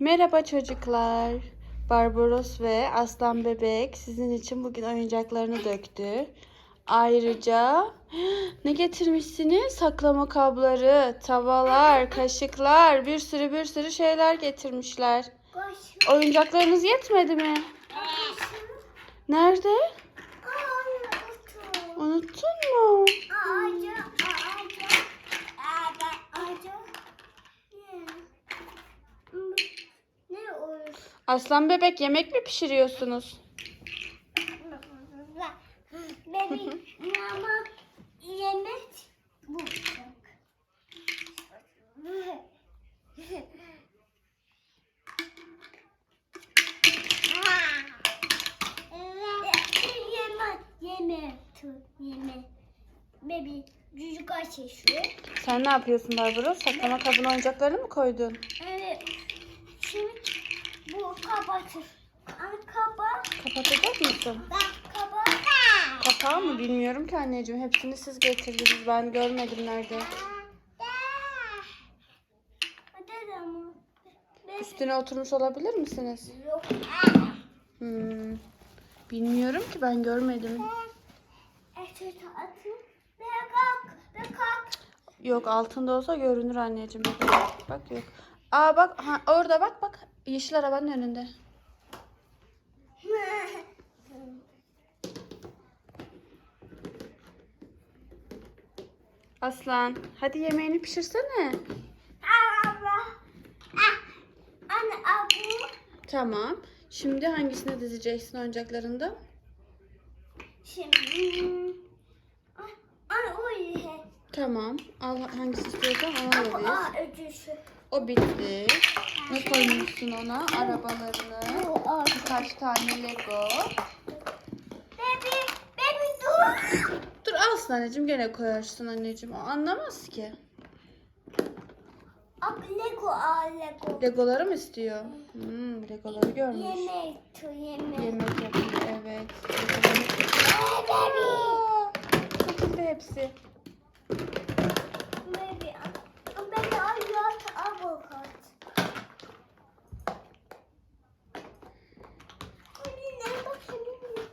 Merhaba çocuklar. Barbaros ve Aslan Bebek sizin için bugün oyuncaklarını döktü. Ayrıca ne getirmişsiniz? Saklama kabları, tavalar, kaşıklar, bir sürü bir sürü şeyler getirmişler. Oyuncaklarınız yetmedi mi? Nerede? Unuttun mu? Ne olur? Aslan Bebek yemek mi pişiriyorsunuz? Benim mama yemek bu. Yeme, yeme, tu, yeme. Baby, çocuk açıyor. Sen ne yapıyorsun Barbaros? Saklama kabına oyuncaklarını mı koydun? Evet. Kapatır. Ama kapa, Kapatacak mısın? ben kapa. Kapağı mı? Bilmiyorum ki anneciğim. Hepsini siz getirdiniz. Ben görmedim nerede. Üstüne oturmuş olabilir misiniz? Yok. Hmm. Bilmiyorum ki ben görmedim. Ve kalk. Yok altında olsa görünür anneciğim. Bak yok. Aa bak ha, orada bak bak. Yeşil arabanın önünde. Aslan hadi yemeğini pişirsene. Tamam. Şimdi hangisine dizeceksin oyuncaklarında? Şimdi. Tamam. Al hangisi istiyorsan onu Bu da diz. A öcüsü. O bitti. Ne koymuşsun ona? Arabalarını. Birkaç tane Lego. Baby. Baby dur. Dur alsın anneciğim gene koyarsın anneciğim. O anlamaz ki. Lego Lego. Legoları mı istiyor? Hmm, Legoları görmüş. Yemek yemek. Yemek yapıyor evet. Hey baby. Aa, hepsi.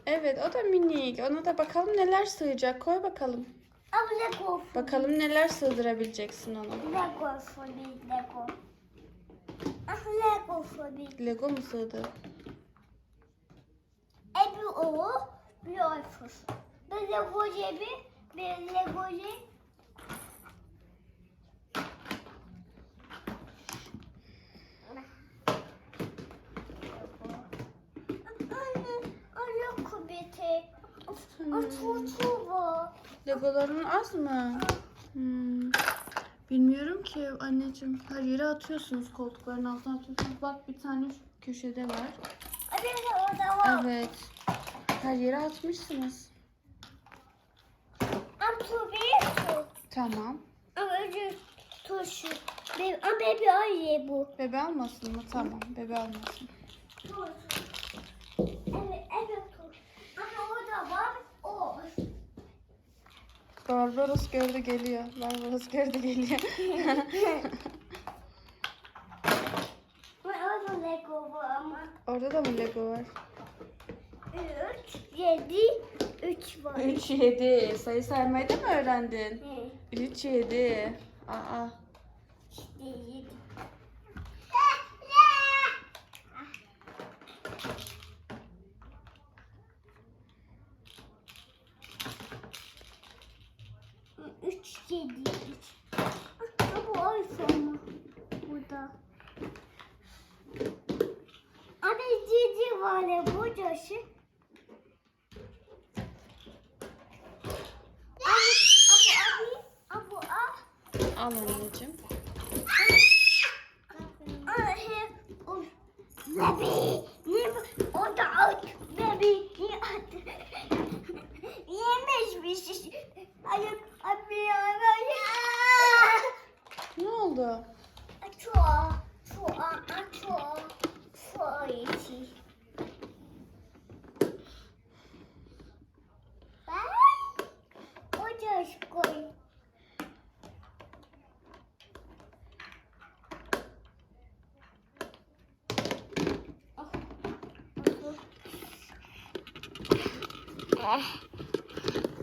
Evet o da minik. Ona da bakalım neler sığacak. Koy bakalım. Ab Lego. Bakalım neler sığdırabileceksin ona. Lego me Lego. Ah Lego me. Lego mu sığdı? E bir o bir alfır. Bir Lego cebi bir Lego cebi. Anne, anne kubeti. Oturtuva. Legoların az mı? Hmm. Bilmiyorum ki anneciğim. Her yere atıyorsunuz. Koltukların altına atıyorsunuz. Bak bir tane şu köşede var. Orada var. Evet. Her yere atmışsınız. Am kubeti. Tamam. Ama önce turşu. Be- Ama bebi ayı bu. Bebe almasın mı? Tamam. Bebe almasın. Evet. Barbaros gördü geliyor. Barbaros gördü geliyor. Orada da Lego var ama. Orada da mı Lego var? 3, 7, 3 var. 3, 7. Sayı saymayı da mı öğrendin? Hı. 3, 7. Aa. 7, 7. kedi iç. Bu iPhone mu? Burada. Ama cici var ya bu coşu. Al anneciğim.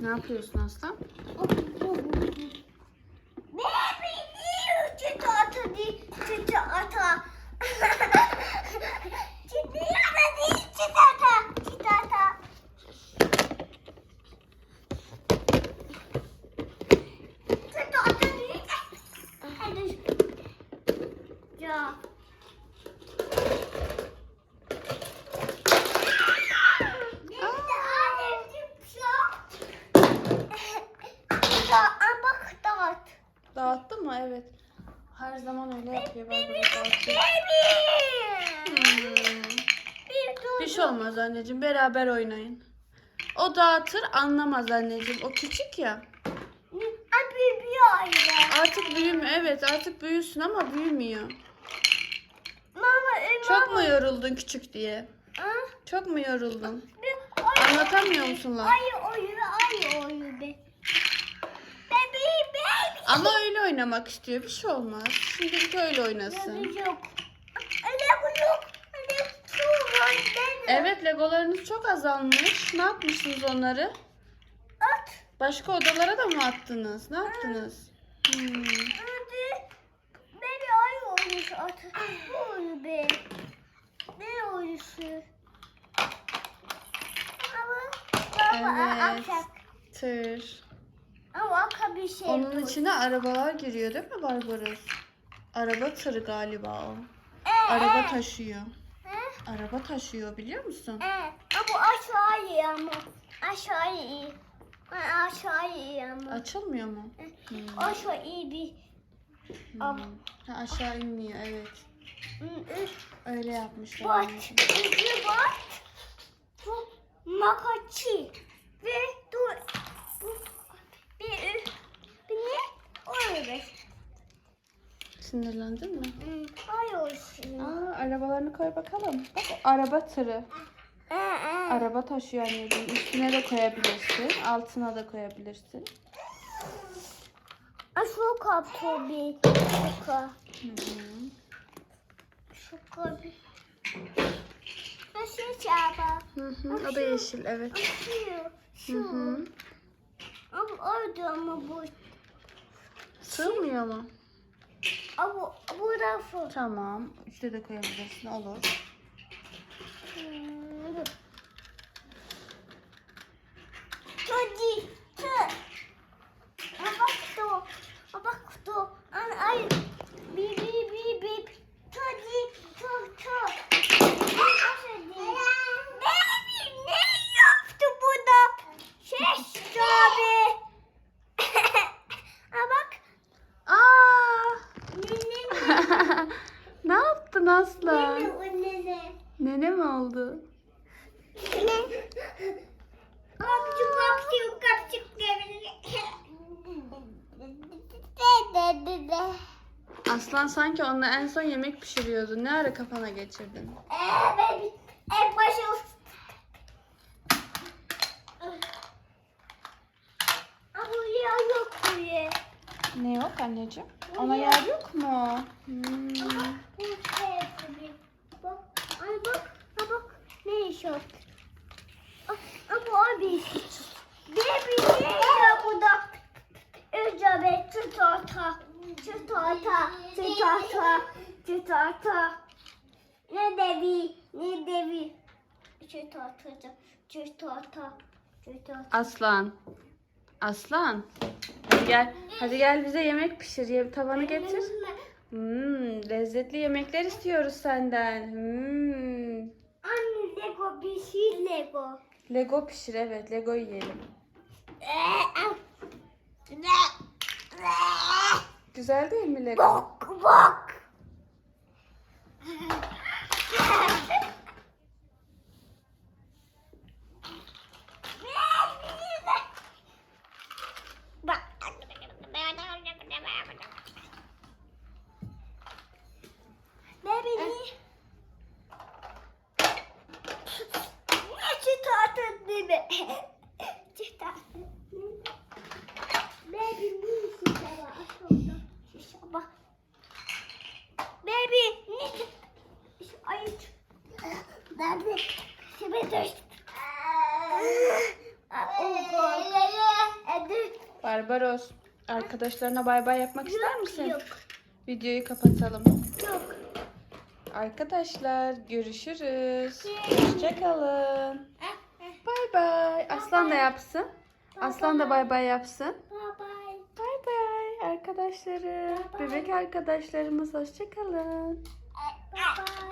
Ne yapıyorsun aslan? Evet. Her zaman öyle yapıyor. Barbaros dağıtıyor. Baby. Hmm. Bir dur. Bir şey olmaz anneciğim. Beraber oynayın. O dağıtır anlamaz anneciğim. O küçük ya. Artık büyümüyor. Evet artık büyüsün ama büyümüyor. Mama, e, Çok mu yoruldun küçük diye? Ha? Çok mu yoruldun? Anlatamıyor musun lan? Ay oyu, ay oyu be. Baby, baby. Ama öyle oynamak istiyor. Bir şey olmaz. Şimdilik öyle oynasın. Yok. Bu yok. Evet legolarınız çok azalmış. Ne yapmışsınız onları? At. Başka odalara da mı attınız? Ne yaptınız? Hmm. Baby ay oyunu at. Bu oyu be. Ne oyusu? Ama baba Evet. Tır. Ama aka bir şey. Onun bu. içine arabalar giriyor değil mi Barbaros? Araba tırı galiba o. Ee, Araba ee. taşıyor. He? Araba taşıyor biliyor musun? Evet. Ama bu aşağı iyi ama. Aşağı iyi. Ha, Aşağı iyi ama. Açılmıyor mu? Hmm. Aşağı iyi bir. Hmm. Ha, aşağı inmiyor evet. Öyle yapmışlar. Bat. Üstü bat. Bu makaçı. Ve dur. Bu bir üst. Bir ne? Öyle. Sinirlendin mi? Olsun. Aa, arabalarını koy bakalım. Bak o araba tırı. Ee, ee. Araba taşıyor anneciğim. Üstüne de koyabilirsin. Altına da koyabilirsin. Hı hı. Şu kapı. Nasıl çaba? Hı hı. O da yeşil evet. Şu. Şu. Ama orada ama bu. Sığmıyor mu? Ama bu tarafı. Tamam. Üste de koyabilirsin. Olur. Hmm, dur. Tadi. Tı. Ha bak tu. Ha bak tu. An ay. Bi bi bi bi. Tadi. Tu tu. Baby ne yaptı bu da? Ses abi. ha bak. Aa! Ne ne ne yaptın Aslan? ne ne ne. Nene mi oldu? Ne? Kapçuk kapçuk kapçuk de de de. Aslan sanki onunla en son yemek pişiriyordu. Ne ara kafana geçirdin? Baby, en başı. Ne yok anneciğim? Ona yer yok mu? Hmm. Bu şey gibi. Bak, ay bak, ha bak. Yok? Ah, Ama abi. Baby ne ya bu da? Önce çıtata, çıtata, çıtata, çıtata. Ne devi, ne devi. Çıtata, çıtata, çıtata. Aslan. Aslan. Hadi gel. Hadi gel bize yemek pişir. Ye- Tavanı getir. Hmm, lezzetli yemekler istiyoruz senden. Hmm. Anne Lego şey Lego. Lego pişir evet. Lego yiyelim. Güzel değil mi Lego? Bok bok. Bak. Baby ne? Ne çıtartın değil mi? Çıtartın. Baby ne işi var? Aşağıda. Şişe bak. Baby ne? Ay. Baby. Şimdi düş. Barbaros, arkadaşlarına bay bay yapmak ister misin? Yok. Videoyu kapatalım. Yok. Arkadaşlar görüşürüz. Hoşçakalın. Bay bay. Aslan da yapsın. Aslan da bay bay yapsın. Bay bay arkadaşlarım. Bay bay. Bebek arkadaşlarımız hoşçakalın. Bye bye.